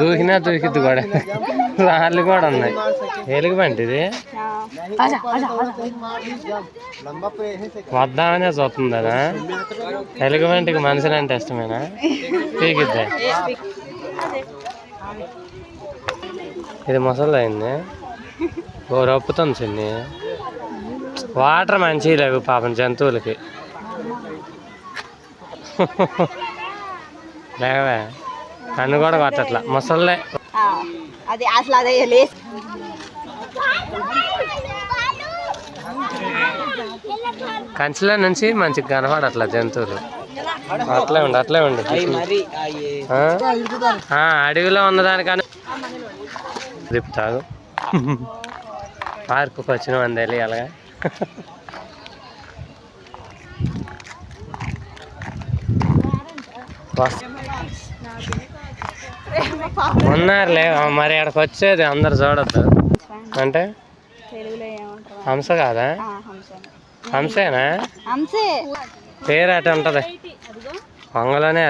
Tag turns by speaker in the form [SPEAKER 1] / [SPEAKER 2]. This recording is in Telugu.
[SPEAKER 1] దూకినా దూకిద్ది కూడా రాళ్ళు కూడా ఉన్నాయి. ఎలుగుబంటి ఇది. వద్దామనే చూస్తుంది కదా ఎలుగు బంటికి మనుషులు అంటే ఇష్టమేనా? పీకిద్దే. ఇది ముసలి అయింది. ఓ రొప్పుతుంది చిన్ని. వాటర్ మంచి లేవు పాపం జంతువులకి. లేవే. కన్ను కూడా కొట్టట్లా. ముసల్లే
[SPEAKER 2] అది అసలు అదే లేస్
[SPEAKER 1] కంచెలో నుంచి మంచిగా కనపడట్లా జంతువులు. అట్లే ఉండు అట్లే ఉండు ఆ? ఆ, అడవిలో ఉన్నదానికన్నా తిప్పుతాగు పార్కుకి వచ్చిన మంది తెలియాలిగా. ఉన్నారులే మరి అక్కడికి వచ్చేది అందరు చూడద్దు. అంటే? హంస కాదా?
[SPEAKER 2] హంసనే.
[SPEAKER 1] హంసేనా
[SPEAKER 2] హంసే.
[SPEAKER 1] పేరు అటు ఉంటది. వంగలోనే